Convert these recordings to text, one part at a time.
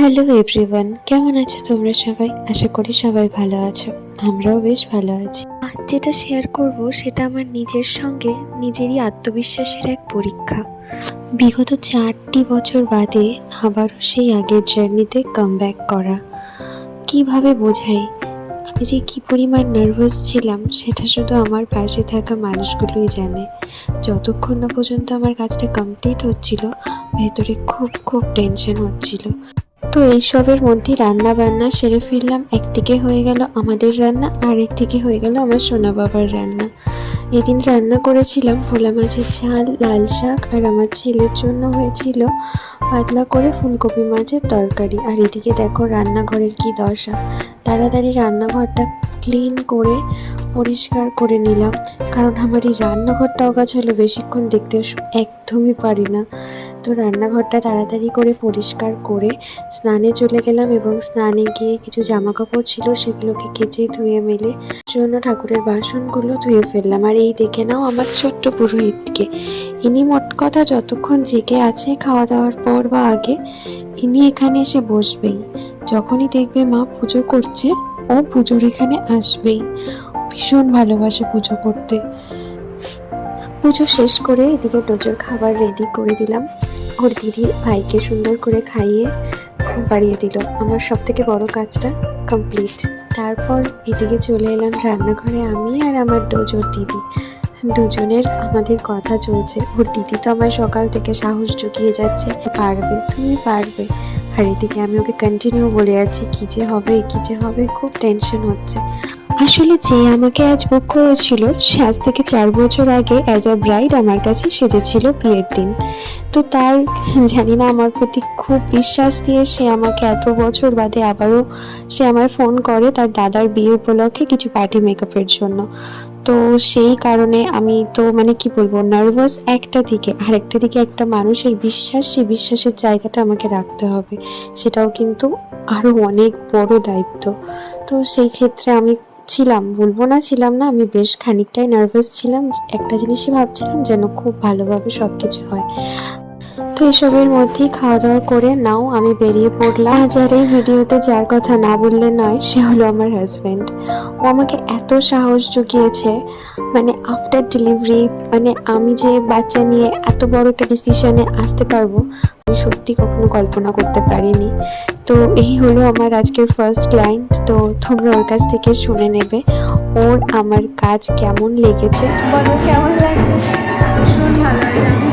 Hello everyone কেমন আছো তোমরা সবাই? আশা করি সবাই ভালো আছো। আমরাও বেশ ভালো আছি। আজ যেটা শেয়ার করব, সেটা আমার নিজের সঙ্গে, নিজেরই আত্মবিশ্বাসের এক পরীক্ষা। বিগত চারটি বছর বাদে আবারও সেই আগের জার্নিতে কাম করা। কীভাবে বোঝাই? আমি যে কি পরিমাণ নার্ভাস ছিলাম, সেটা শুধু আমার পাশে থাকা মানুষগুলোই জানে। যতক্ষণ না পর্যন্ত আমার কাজটা কমপ্লিট হচ্ছিল, ভেতরে খুব খুব টেনশন হচ্ছিল। তো এইসবের মধ্যে রান্না বান্না সেরে ফিরলাম একদিকে হয়ে গেল আমাদের রান্না, আর একদিকে হয়ে গেল আমার সোনা বাবার রান্না। এদিন রান্না করেছিলাম ভোলা মাছের ঝাল, লাল শাক, আর আমার ছেলের জন্য হয়েছিল পাতলা করে ফুলকপি মাছের তরকারি। আর এদিকে দেখো রান্নাঘরের কি দশা। তাড়াতাড়ি রান্নাঘরটা ক্লিন করে, পরিষ্কার করে নিলাম। কারণ আমার এই রান্নাঘরটা অগাছ হলো, বেশিক্ষণ দেখতে একদমই পারি না। তো রান্নাঘরটা তাড়াতাড়ি করে পরিষ্কার করে স্নানে চলে গেলাম এবং স্নানে গিয়ে কিছু জামা কাপড় ছিল সেগুলোকে কেচে ধুয়ে মেলে জন্য ঠাকুরের বাসনগুলো ধুয়ে ফেললাম। আর এই দেখে নাও আমার ছোট্ট পুরোহিতকে। ইনি মোট কথা যতক্ষণ জেগে আছে খাওয়া দাওয়ার পর বা আগে, ইনি এখানে এসে বসবেই। যখনই দেখবে মা পুজো করছে, ও পুজোর এখানে আসবেই। ভীষণ ভালোবাসে পুজো করতে। পুজো শেষ করে এদিকে ডোজোর খাবার রেডি করে দিলাম। ওর দিদি ভাইকে সুন্দর করে খাইয়ে ঘুম পাড়িয়ে দিল। আমার সব থেকে বড় কাজটা কমপ্লিট তারপর এদিকে চলে এলাম রান্নাঘরে আমি আর আমার ডোজোর দিদি। দুজনের আমাদের কথা চলছে। ওর দিদি তো আমার সকাল থেকে সাহস জুগিয়ে যাচ্ছে, পারবে, তুমি পারবে। আর এদিকে আমি ওকে কন্টিনিউ বলে যাচ্ছি কী যে হবে, কী যে হবে, খুব টেনশন হচ্ছে। আসলে যে আমাকে আজ বুক করেছিল, সে আজ থেকে চার বছর আগে অ্যাজ আ ব্রাইড আমার কাছে সেজেছিল বিয়ের দিন। তো তার, জানি না, আমার প্রতি খুব বিশ্বাস দিয়ে সে আমাকে এত বছর বাদে আবারও সে আমায় ফোন করে তার দাদার বিয়ে উপলক্ষে কিছু পার্টি মেকআপের জন্য। তো সেই কারণে আমি তো মানে কি বলব নার্ভাস একটা দিকে, আর একটা দিকে একটা মানুষের বিশ্বাস সেই বিশ্বাসের জায়গাটা আমাকে রাখতে হবে। সেটাও কিন্তু আরও অনেক বড় দায়িত্ব। তো সেই ক্ষেত্রে আমি ছিলাম বলব না, ছিলাম না, আমি বেশ খানিকটাই নার্ভাস ছিলাম, একটা জিনিসই ভাবছিলাম যেন খুব ভালোভাবে সব কিছু হয়। তো এসবের মধ্যেই খাওয়া দাওয়া করে নাও, আমি বেরিয়ে পড়লাম। আজ আর এই ভিডিওতে যার কথা না বললে নয়, সে হলো আমার হাজব্যান্ড ও আমাকে এত সাহস জুগিয়েছে মানে আফটার ডেলিভারি মানে আমি যে বাচ্চা নিয়ে এত বড় একটা ডিসিশনে আসতে পারব, আমি সত্যি কখনো কল্পনা করতে পারিনি। তো এই হলো আমার আজকের ফার্স্ট ক্লায়েন্ট তো তোমরা ওর কাছ থেকে শুনে নেবে ওর আমার কাজ কেমন লেগেছে। বলো, কেমন লাগছে? ভীষণ ভালো আমি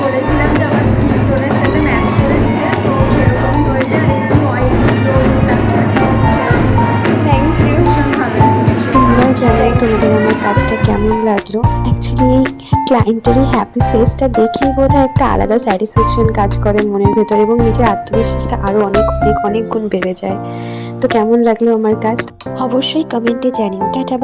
জানাই তোমাদের আমার কাজটা কেমন লাগল? অ্যাকচুয়ালি ক্লায়েন্টের এই হ্যাপি ফেসটা দেখেই বোধ একটা আলাদা স্যাটিসফ্যাকশন কাজ করে মনের ভেতর এবং নিজের আত্মবিশ্বাসটা আরও অনেক অনেক অনেক গুণ বেড়ে যায়। তো কেমন লাগল আমার কাজ? অবশ্যই কমেন্টে জানিও। টাটা